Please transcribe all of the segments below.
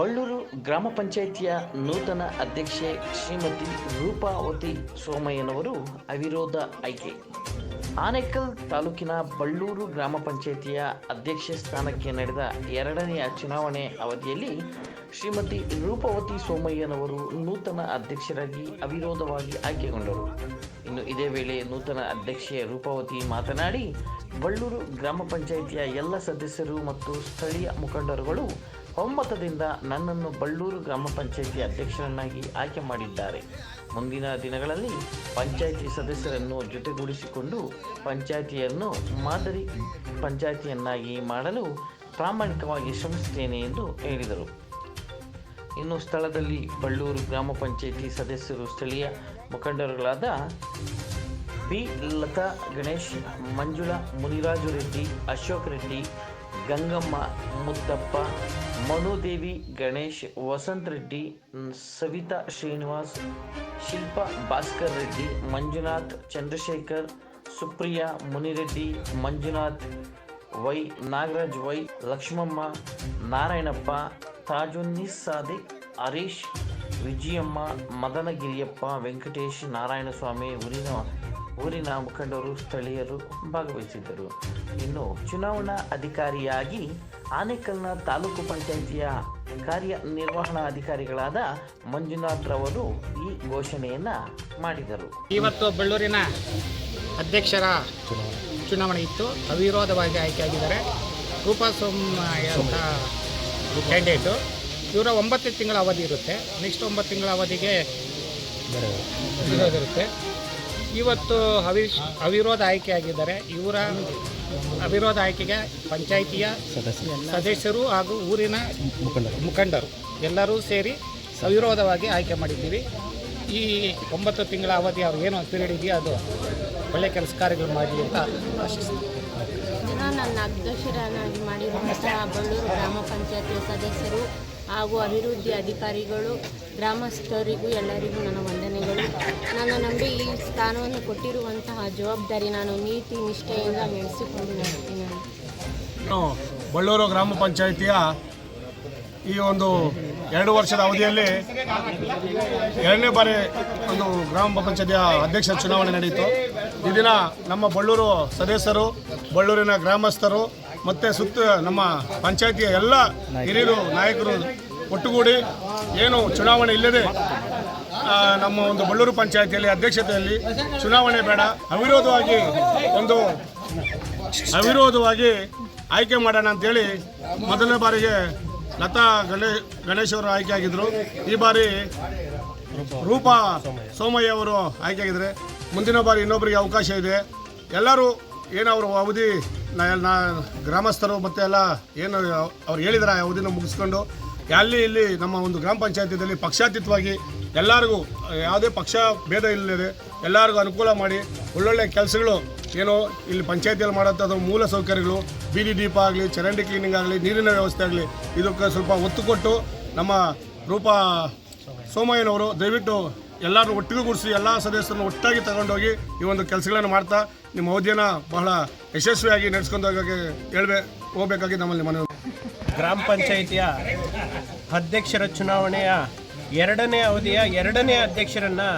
ಬಳ್ಳೂರು ಗ್ರಾಮ ಪಂಚಾಯಿತಿಯ ನೂತನ ಅಧ್ಯಕ್ಷೆ ಶ್ರೀಮತಿ ರೂಪಾವತಿ ಸೋಮಯ್ಯನವರು ಅವಿರೋಧ ಆಯ್ಕೆ. ಆನೇಕಲ್ ತಾಲೂಕಿನ ಬಳ್ಳೂರು ಗ್ರಾಮ ಪಂಚಾಯಿತಿಯ ಅಧ್ಯಕ್ಷೆ ಸ್ಥಾನಕ್ಕೆ ನಡೆದ ಎರಡನೆಯ ಚುನಾವಣೆ ಅವಧಿಯಲ್ಲಿ ಶ್ರೀಮತಿ ರೂಪವತಿ ಸೋಮಯ್ಯನವರು ನೂತನ ಅಧ್ಯಕ್ಷರಾಗಿ ಅವಿರೋಧವಾಗಿ ಆಯ್ಕೆಗೊಂಡರು. ಇನ್ನು ಇದೇ ವೇಳೆ ನೂತನ ಅಧ್ಯಕ್ಷೆ ರೂಪವತಿ ಮಾತನಾಡಿ, ಬಳ್ಳೂರು ಗ್ರಾಮ ಪಂಚಾಯಿತಿಯ ಎಲ್ಲ ಸದಸ್ಯರು ಮತ್ತು ಸ್ಥಳೀಯ ಮುಖಂಡರುಗಳು ಒಮ್ಮತದಿಂದ ನನ್ನನ್ನು ಬಳ್ಳೂರು ಗ್ರಾಮ ಪಂಚಾಯಿತಿ ಅಧ್ಯಕ್ಷರನ್ನಾಗಿ ಆಯ್ಕೆ ಮಾಡಿದ್ದಾರೆ. ಮುಂದಿನ ದಿನಗಳಲ್ಲಿ ಪಂಚಾಯಿತಿ ಸದಸ್ಯರನ್ನು ಜೊತೆಗೂಡಿಸಿಕೊಂಡು ಪಂಚಾಯಿತಿಯನ್ನು ಮಾದರಿ ಪಂಚಾಯಿತಿಯನ್ನಾಗಿ ಮಾಡಲು ಪ್ರಾಮಾಣಿಕವಾಗಿ ಶ್ರಮಿಸುತ್ತೇನೆ ಎಂದು ಹೇಳಿದರು. ಇನ್ನು ಸ್ಥಳದಲ್ಲಿ ಬಳ್ಳೂರು ಗ್ರಾಮ ಪಂಚಾಯಿತಿ ಸದಸ್ಯರು ಸ್ಥಳೀಯ ಮುಖಂಡರುಗಳಾದ B. Latha Ganesh, Manjula Muniraju Reddy, Ashok Reddy, Gangamma Muthappa Manudevi, Ganesh, Vasanth Reddy Savitha Srinivas, Shilpa Bhaskar Reddy, Manjunath Chandrashekar, Supriya Munireddy, Manjunath Y, Nagaraj Y, Lakshmamma, Narayanappa Tajunnis Sadiq, Harish, Vijayamma, Madanagiriyappa, Venkatesh, Narayanaswamy ಊರಿನ ಊರಿನ ಮುಖಂಡರು, ಸ್ಥಳೀಯರು ಭಾಗವಹಿಸಿದ್ದರು. ಇನ್ನು ಚುನಾವಣಾ ಅಧಿಕಾರಿಯಾಗಿ ಆನೇಕಲ್ನ ತಾಲೂಕು ಪಂಚಾಯಿತಿಯ ಕಾರ್ಯನಿರ್ವಹಣಾ ಅಧಿಕಾರಿಗಳಾದ ಮಂಜುನಾಥ್ ರವರು ಈ ಘೋಷಣೆಯನ್ನ ಮಾಡಿದರು. ಇವತ್ತು ಬಳ್ಳೂರಿನ ಅಧ್ಯಕ್ಷರ ಚುನಾವಣೆ ಇತ್ತು. ಅವಿರೋಧವಾಗಿ ಆಯ್ಕೆಯಾಗಿದ್ದಾರೆ. ರೂಪಾ ಅಂತ ಕ್ಯಾಂಡಿಡೇಟು ಇವರ ಒಂಬತ್ತು ತಿಂಗಳ ಅವಧಿ ಇರುತ್ತೆ. ನೆಕ್ಸ್ಟ್ ಒಂಬತ್ತು ತಿಂಗಳ ಅವಧಿಗೆ ಇರೋದಿರುತ್ತೆ ಇವತ್ತು ಅವಿ ಅವಿರೋಧ ಆಯ್ಕೆಯಾಗಿದ್ದಾರೆ. ಇವರ ಅವಿರೋಧ ಆಯ್ಕೆಗೆ ಪಂಚಾಯಿತಿಯ ಸದಸ್ಯರು ಹಾಗೂ ಊರಿನ ಮುಖಂಡರು ಎಲ್ಲರೂ ಸೇರಿ ಅವಿರೋಧವಾಗಿ ಆಯ್ಕೆ ಮಾಡಿದ್ದೀವಿ. ಈ ಒಂಬತ್ತು ತಿಂಗಳ ಅವಧಿ ಅವ್ರು ಏನು ಪೀರಿಯಡ್ ಇದೆಯೋ ಅದು ಒಳ್ಳೆ ಕೆಲಸ ಕಾರ್ಯಗಳು ಮಾಡಲಿ ಅಂತ ನನ್ನ ಅಧ್ಯಕ್ಷರನ್ನಾಗಿ ಮಾಡಿರುವಂತಹ ಬಳ್ಳೂರು ಗ್ರಾಮ ಪಂಚಾಯತಿಯ ಸದಸ್ಯರು ಹಾಗೂ ಅಭಿವೃದ್ಧಿ ಅಧಿಕಾರಿಗಳು, ಗ್ರಾಮಸ್ಥರಿಗೂ ಎಲ್ಲರಿಗೂ ನನ್ನ ವಂದನೆಗಳು. ನನ್ನ ನಂಬಿ ಈ ಸ್ಥಾನವನ್ನು ಕೊಟ್ಟಿರುವಂತಹ ಜವಾಬ್ದಾರಿ ನಾನು ನೀತಿ ನಿಷ್ಠೆಯಿಂದ ನಡೆಸಿಕೊಂಡು ನಾನು ಬಳ್ಳೂರು ಗ್ರಾಮ ಪಂಚಾಯಿತಿಯ ಈ ಒಂದು ಎರಡು ವರ್ಷದ ಅವಧಿಯಲ್ಲಿ ಎರಡನೇ ಬಾರಿ ಒಂದು ಗ್ರಾಮ ಪಂಚಾಯತಿಯ ಅಧ್ಯಕ್ಷ ಚುನಾವಣೆ ನಡೆಯಿತು. ಈ ದಿನ ನಮ್ಮ ಬಳ್ಳೂರು ಸದಸ್ಯರು, ಬಳ್ಳೂರಿನ ಗ್ರಾಮಸ್ಥರು ಮತ್ತು ಸುತ್ತ ನಮ್ಮ ಪಂಚಾಯತಿಯ ಎಲ್ಲ ಹಿರಿಯರು, ನಾಯಕರು ಒಟ್ಟುಗೂಡಿ ಏನು ಚುನಾವಣೆ ಇಲ್ಲದೆ ನಮ್ಮ ಒಂದು ಬಳ್ಳೂರು ಪಂಚಾಯತಿಯಲ್ಲಿ ಅಧ್ಯಕ್ಷತೆಯಲ್ಲಿ ಚುನಾವಣೆ ಬೇಡ, ಅವಿರೋಧವಾಗಿ ಒಂದು ಅವಿರೋಧವಾಗಿ ಆಯ್ಕೆ ಮಾಡೋಣ ಅಂತೇಳಿ ಮೊದಲನೇ ಬಾರಿಗೆ ಲತಾ ಗಣೇ, ಗಣೇಶ್ ಅವರು ಆಯ್ಕೆ ಆಗಿದ್ದರು ಈ ಬಾರಿ ರೂಪಾ ಸೋಮಯ್ಯ ಅವರು ಆಯ್ಕೆ ಆಗಿದ್ದಾರೆ ಮುಂದಿನ ಬಾರಿ ಇನ್ನೊಬ್ಬರಿಗೆ ಅವಕಾಶ ಇದೆ. ಎಲ್ಲರೂ ಏನು ಅವರು ಅವಧಿ ನ- ನಾ- ಗ್ರಾಮಸ್ಥರು ಮತ್ತು ಎಲ್ಲ ಏನು ಅವ್ರು ಹೇಳಿದಾರೆ ಆ ಅವಧಿನ ಮುಗಿಸ್ಕೊಂಡು, ಅಲ್ಲಿ ಇಲ್ಲಿ ನಮ್ಮ ಒಂದು ಗ್ರಾಮ ಪಂಚಾಯತಿಯಲ್ಲಿ ಪಕ್ಷಾತೀತವಾಗಿ ಎಲ್ಲರಿಗೂ, ಯಾವುದೇ ಪಕ್ಷ ಭೇದ ಇಲ್ಲದೆ ಎಲ್ಲರಿಗೂ ಅನುಕೂಲ ಮಾಡಿ ಒಳ್ಳೊಳ್ಳೆ ಕೆಲಸಗಳು ಏನು ಇಲ್ಲಿ ಪಂಚಾಯತಿಯಲ್ಲಿ ಮಾಡೋಂಥದ್ದು ಮೂಲ ಸೌಕರ್ಯಗಳು, ಬೀದಿ ದೀಪ ಆಗಲಿ, ಚರಂಡಿ ಕ್ಲೀನಿಂಗ್ ಆಗಲಿ, ನೀರಿನ ವ್ಯವಸ್ಥೆ ಆಗಲಿ, ಇದಕ್ಕೆ ಸ್ವಲ್ಪ ಒತ್ತು ಕೊಟ್ಟು ನಮ್ಮ ರೂಪಾ ಸೋಮಯ್ಯನವರು ದಯವಿಟ್ಟು ಎಲ್ಲರನ್ನು ಒಟ್ಟಿಗೆ ಕೂಡಿಸಿ ಎಲ್ಲ ಸದಸ್ಯರನ್ನು ಒಟ್ಟಾಗಿ ತಗೊಂಡೋಗಿ ಈ ಒಂದು ಕೆಲಸಗಳನ್ನು ಮಾಡ್ತಾ ನಿಮ್ಮ ಅವಧಿಯನ್ನು ಬಹಳ ಯಶಸ್ವಿಯಾಗಿ ನಡೆಸ್ಕೊಂಡು ಹೋಗೋಕ್ಕೆ ಹೇಳ್ಬೇ, ಹೋಗಬೇಕಾಗಿ ನಮ್ಮಲ್ಲಿ ಮನವಿ. ಗ್ರಾಮ ಪಂಚಾಯಿತಿಯ ಅಧ್ಯಕ್ಷರ ಚುನಾವಣೆಯ ಎರಡನೇ ಅವಧಿಯ ಎರಡನೇ ಅಧ್ಯಕ್ಷರನ್ನು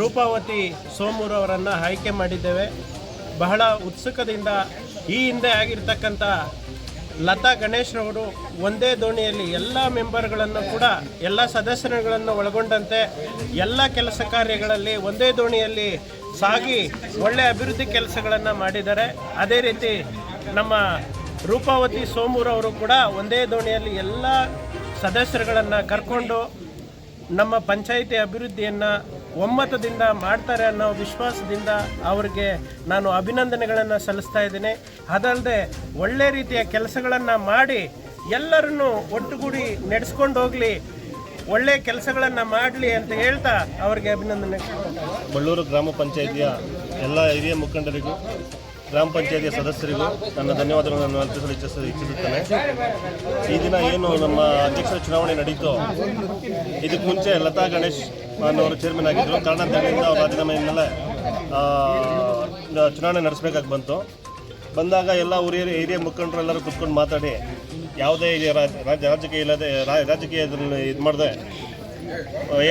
ರೂಪಾವತಿ ಸೋಮೂರು ಅವರನ್ನು ಆಯ್ಕೆ ಮಾಡಿದ್ದೇವೆ. ಬಹಳ ಉತ್ಸುಕದಿಂದ ಈ ಹಿಂದೆ ಆಗಿರ್ತಕ್ಕಂಥ ಲತಾ ಗಣೇಶ್ರವರು ಒಂದೇ ದೋಣಿಯಲ್ಲಿ ಎಲ್ಲ ಮೆಂಬರ್ಗಳನ್ನು ಕೂಡ, ಎಲ್ಲ ಸದಸ್ಯರುಗಳನ್ನು ಒಳಗೊಂಡಂತೆ ಎಲ್ಲ ಕೆಲಸ ಕಾರ್ಯಗಳಲ್ಲಿ ಒಂದೇ ದೋಣಿಯಲ್ಲಿ ಸಾಗಿ ಒಳ್ಳೆಯ ಅಭಿವೃದ್ಧಿ ಕೆಲಸಗಳನ್ನು ಮಾಡಿದ್ದಾರೆ. ಅದೇ ರೀತಿ ನಮ್ಮ ರೂಪಾವತಿ ಸೋಮೂರವರು ಕೂಡ ಒಂದೇ ದೋಣಿಯಲ್ಲಿ ಎಲ್ಲ ಸದಸ್ಯರುಗಳನ್ನು ಕರ್ಕೊಂಡು ನಮ್ಮ ಪಂಚಾಯಿತಿ ಅಭಿವೃದ್ಧಿಯನ್ನು ಒಮ್ಮತದಿಂದ ಮಾಡ್ತಾರೆ ಅನ್ನೋ ವಿಶ್ವಾಸದಿಂದ ಅವರಿಗೆ ನಾನು ಅಭಿನಂದನೆಗಳನ್ನು ಸಲ್ಲಿಸ್ತಾ ಇದ್ದೀನಿ. ಅದಲ್ಲದೆ ಒಳ್ಳೆ ರೀತಿಯ ಕೆಲಸಗಳನ್ನು ಮಾಡಿ ಎಲ್ಲರನ್ನು ಒಟ್ಟುಗೂಡಿ ನಡೆಸ್ಕೊಂಡು ಹೋಗಲಿ, ಒಳ್ಳೆ ಕೆಲಸಗಳನ್ನು ಮಾಡಲಿ ಅಂತ ಹೇಳ್ತಾ ಅವರಿಗೆ ಅಭಿನಂದನೆ. ಬಳ್ಳೂರು ಗ್ರಾಮ ಪಂಚಾಯಿತಿಯ ಎಲ್ಲ ಹಿರಿಯ ಮುಖಂಡರಿಗೂ ಗ್ರಾಮ ಪಂಚಾಯಿತಿಯ ಸದಸ್ಯರಿಗೂ ನನ್ನ ಧನ್ಯವಾದಗಳನ್ನು ಅರ್ಪಿಸಲು ಇಚ್ಛಿಸ, ಇಚ್ಛಿಸುತ್ತೇನೆ. ಈ ದಿನ ಏನು ನಮ್ಮ ಅಧ್ಯಕ್ಷರ ಚುನಾವಣೆ ನಡೀತು, ಇದಕ್ಕೆ ಮುಂಚೆ ಲತಾ ಗಣೇಶ್ ಅನ್ನೋರು ಚೇರ್ಮನ್ ಆಗಿದ್ದರು ಕಾರಣಾಂತರಗಳಿಂದ ಅವರ ರಾಜೀನಾಮೆ ಹಿನ್ನೆಲೆ ಚುನಾವಣೆ ನಡೆಸಬೇಕಾಗಿ ಬಂತು. ಬಂದಾಗ ಎಲ್ಲ ಊರಿಯ ಹಿರಿಯ ಮುಖಂಡರು ಎಲ್ಲರೂ ಕುತ್ಕೊಂಡು ಮಾತಾಡಿ, ಯಾವುದೇ ರಾಜ್ಯ ರಾಜ ರಾಜ- ರಾಜಕೀಯ ಇಲ್ಲದೆ ರಾಜಕೀಯದಲ್ಲಿ ಇದು ಮಾಡದೆ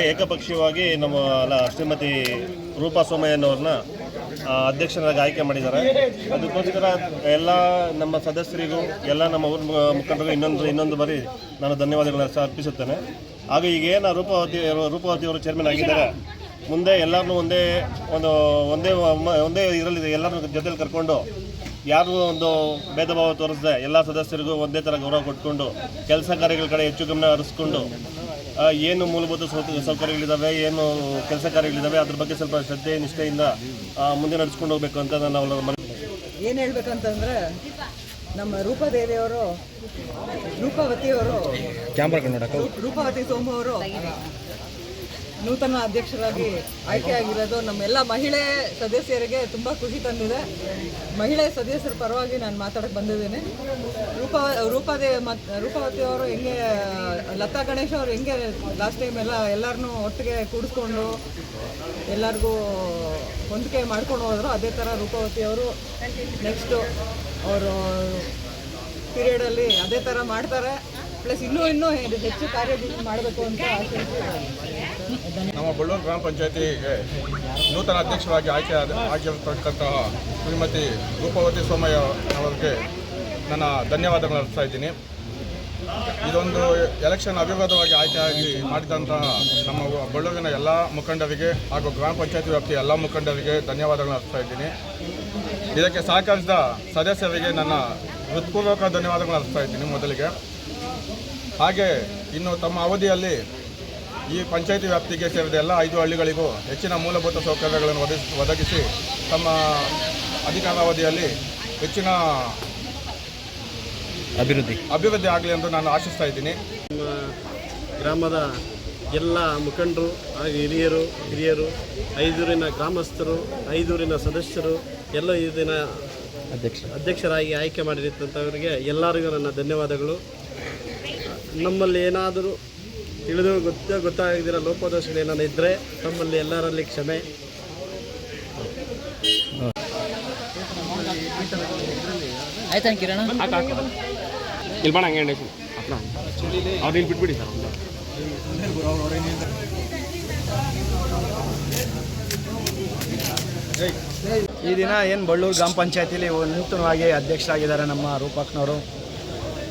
ಏಕಪಕ್ಷೀಯವಾಗಿ ನಮ್ಮ ಶ್ರೀಮತಿ ರೂಪಾ ಸೋಮಯ್ಯನವ್ರನ್ನ ಅಧ್ಯಕ್ಷರಾಗಿ ಆಯ್ಕೆ ಮಾಡಿದ್ದಾರೆ. ಅದಕ್ಕೋಸ್ಕರ ಎಲ್ಲ ನಮ್ಮ ಸದಸ್ಯರಿಗೂ, ಎಲ್ಲ ನಮ್ಮ ಊರ ಮುಖಂಡರಿಗೂ ಇನ್ನೊಂದು ಇನ್ನೊಂದು ಬಾರಿ ನಾನು ಧನ್ಯವಾದಗಳನ್ನು ಸಹ ಅರ್ಪಿಸುತ್ತೇನೆ. ಹಾಗೂ ಈಗೇನು ರೂಪಾವತಿ ರೂಪಾವತಿ ಅವರು ಚೇರ್ಮನ್ ಆಗಿದ್ದಾರೆ, ಮುಂದೆ ಎಲ್ಲರನ್ನೂ ಒಂದೇ, ಒಂದು, ಒಂದೇ ಒಂದೇ ಇದರಲ್ಲಿ ಎಲ್ಲರನ್ನೂ ಜೊತೆಲಿ ಕರ್ಕೊಂಡು ಯಾರು ಒಂದು ಭೇದ ಭಾವ ತೋರಿಸದೆ, ಎಲ್ಲ ಸದಸ್ಯರಿಗೂ ಒಂದೇ ಥರ ಗೌರವ ಕೊಟ್ಕೊಂಡು, ಕೆಲಸ ಕಾರ್ಯಗಳ ಕಡೆ ಹೆಚ್ಚು ಗಮನ ಹರಿಸ್ಕೊಂಡು ಏನು ಮೂಲಭೂತ ಸೌ- ಸೌಕರ್ಯಗಳಿದ್ದಾವೆ ಏನು ಕೆಲಸ ಕಾರ್ಯಗಳಿದ್ದಾವೆ ಅದ್ರ ಬಗ್ಗೆ ಸ್ವಲ್ಪ ಶ್ರದ್ಧೆ ನಿಷ್ಠೆಯಿಂದ ಮುಂದೆ ನಡೆಸ್ಕೊಂಡು ಹೋಗ್ಬೇಕು ಅಂತ ನಾನು ಅವರ ಮನ ಏನು ಹೇಳ್ಬೇಕಂತಂದ್ರೆ ನಮ್ಮ ರೂಪದೇವಿಯವರು ರೂಪಾವತಿಯವರು ರೂಪವತಿ ಸೋಮು ಅವರು ನೂತನ ಅಧ್ಯಕ್ಷರಾಗಿ ಆಯ್ಕೆಯಾಗಿರೋದು ನಮ್ಮೆಲ್ಲ ಮಹಿಳೆ ಸದಸ್ಯರಿಗೆ ತುಂಬ ಖುಷಿ ತಂದಿದೆ. ಮಹಿಳೆ ಸದಸ್ಯರ ಪರವಾಗಿ ನಾನು ಮಾತಾಡಕ್ಕೆ ಬಂದಿದ್ದೀನಿ. ರೂಪ, ರೂಪಾದೇ ಮತ್, ರೂಪಾವತಿ ಅವರು ಹೆಂಗೆ, ಲತಾ ಗಣೇಶ್ ಅವರು ಹೆಂಗೆ ಲಾಸ್ಟ್ ಟೈಮ್ ಎಲ್ಲ ಎಲ್ಲರನ್ನೂ ಒಟ್ಟಿಗೆ ಕೂಡಿಸ್ಕೊಂಡು ಎಲ್ಲರಿಗೂ ಹೊಂದಿಕೆ ಮಾಡ್ಕೊಂಡು ಹೋದರು. ಅದೇ ಥರ ರೂಪಾವತಿ ಅವರು ನೆಕ್ಸ್ಟು ಅವರು ಪೀರಿಯಡಲ್ಲಿ ಅದೇ ಥರ ಮಾಡ್ತಾರೆ. ಪ್ಲಸ್ ಇನ್ನೂ ಇನ್ನೂ ಹೆಚ್ಚು ಕಾರ್ಯ ಮಾಡಬೇಕು ಅಂತ ನಮ್ಮ ಬಳ್ಳೂರು ಗ್ರಾಮ ಪಂಚಾಯತಿ ನೂತನ ಅಧ್ಯಕ್ಷರಾಗಿ ಆಯ್ಕೆ ಆಗಿರತಕ್ಕಂತಹ ಶ್ರೀಮತಿ ರೂಪವತಿ ಸೋಮಯ್ಯ ಅವರಿಗೆ ನನ್ನ ಧನ್ಯವಾದಗಳು ಅರ್ಪಿಸ್ತಾ ಇದ್ದೀನಿ. ಇದೊಂದು ಎಲೆಕ್ಷನ್ ಅವಿರೋಧವಾಗಿ ಆಯ್ಕೆಯಾಗಿ ಮಾಡಿದಂತಹ ನಮ್ಮ ಬಳ್ಳೂರಿನ ಎಲ್ಲ ಮುಖಂಡರಿಗೆ ಹಾಗೂ ಗ್ರಾಮ ಪಂಚಾಯತಿ ವ್ಯಾಪ್ತಿಯ ಎಲ್ಲ ಮುಖಂಡರಿಗೆ ಧನ್ಯವಾದಗಳನ್ನು ಅರ್ಪಿಸ್ತಾ ಇದ್ದೀನಿ. ಇದಕ್ಕೆ ಸಹಕರಿಸಿದ ಸದಸ್ಯರಿಗೆ ನನ್ನ ಹೃತ್ಪೂರ್ವಕ ಧನ್ಯವಾದಗಳನ್ನು ಅರ್ಪಿಸ್ತಾ ಇದ್ದೀನಿ ಮೊದಲಿಗೆ. ಹಾಗೆ ಇನ್ನು ತಮ್ಮ ಅವಧಿಯಲ್ಲಿ ಈ ಪಂಚಾಯಿತಿ ವ್ಯಾಪ್ತಿಗೆ ಸೇರಿದ ಎಲ್ಲ ಐದು ಹಳ್ಳಿಗಳಿಗೂ ಹೆಚ್ಚಿನ ಮೂಲಭೂತ ಸೌಕರ್ಯಗಳನ್ನು ಒದಗಿಸಿ ಒದಗಿಸಿ ತಮ್ಮ ಅಧಿಕಾರಾವಧಿಯಲ್ಲಿ ಹೆಚ್ಚಿನ ಅಭಿವೃದ್ಧಿ. ಅಭಿವೃದ್ಧಿ ಆಗಲಿ ಎಂದು ನಾನು ಆಶಿಸ್ತಾ ಇದ್ದೀನಿ. ಗ್ರಾಮದ ಎಲ್ಲ ಮುಖಂಡರು ಹಾಗೂ ಹಿರಿಯರು ಹಿರಿಯರು ಐದೂರಿನ ಗ್ರಾಮಸ್ಥರು ಐದೂರಿನ ಸದಸ್ಯರು ಎಲ್ಲ ಈ ದಿನ ಅಧ್ಯಕ್ಷರಾಗಿ ಆಯ್ಕೆ ಮಾಡಿರ್ತಂಥವರಿಗೆ ಎಲ್ಲರಿಗೂ ನನ್ನ ಧನ್ಯವಾದಗಳು. ನಮ್ಮಲ್ಲಿ ಏನಾದರೂ ತಿಳಿದು ಗೊತ್ತ ಗೊತ್ತಾಗದಿರೋ ಲೋಪದೋಷಗಳು ಏನಾದ್ರು ಇದ್ದರೆ ನಮ್ಮಲ್ಲಿ ಎಲ್ಲರಲ್ಲಿ ಕ್ಷಮೆ. ಇಲ್ಲಿ ಬಣ ಹಂಗೆ ಅವ್ರು ಇಲ್ಲಿ ಬಿಟ್ಬಿಡಿ ಸರ್ ಈ ದಿನ ಏನು ಬಳ್ಳೂರು ಗ್ರಾಮ ಪಂಚಾಯತಿಲಿ ನೂತನವಾಗಿ ಅಧ್ಯಕ್ಷರಾಗಿದ್ದಾರೆ ನಮ್ಮ ರೂಪಕ್ನವರು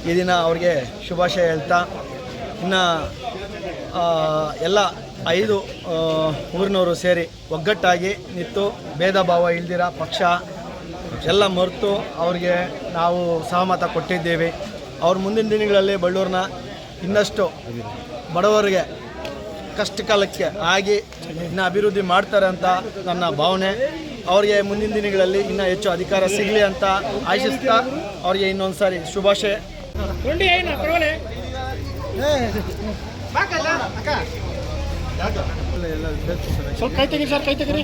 ಈ ದಿನ ಅವ್ರಿಗೆ ಶುಭಾಶಯ ಹೇಳ್ತಾ, ಇನ್ನು ಎಲ್ಲ ಐದು ಊರಿನವರು ಸೇರಿ ಒಗ್ಗಟ್ಟಾಗಿ ನಿಂತು ಭೇದ ಭಾವ ಇಲ್ದಿರ ಪಕ್ಷ ಎಲ್ಲ ಮರೆತು ಅವ್ರಿಗೆ ನಾವು ಸಹಮತ ಕೊಟ್ಟಿದ್ದೇವೆ. ಅವ್ರ ಮುಂದಿನ ದಿನಗಳಲ್ಲಿ ಬಳ್ಳೂರನ್ನ ಇನ್ನಷ್ಟು ಬಡವರಿಗೆ ಕಷ್ಟ ಕಾಲಕ್ಕೆ ಆಗಿ ಇನ್ನು ಅಭಿವೃದ್ಧಿ ಮಾಡ್ತಾರೆ ಅಂತ ನನ್ನ ಭಾವನೆ. ಅವರಿಗೆ ಮುಂದಿನ ದಿನಗಳಲ್ಲಿ ಇನ್ನೂ ಹೆಚ್ಚು ಅಧಿಕಾರ ಸಿಗಲಿ ಅಂತ ಆಶಿಸ್ತಾ ಅವರಿಗೆ ಇನ್ನೊಂದು ಸಾರಿ ಶುಭಾಶಯ ಸ್ವಲ್ಪ ಕೈ ತೆಗಿ ಸರ್ ಕೈ ತೆಗಿರಿ.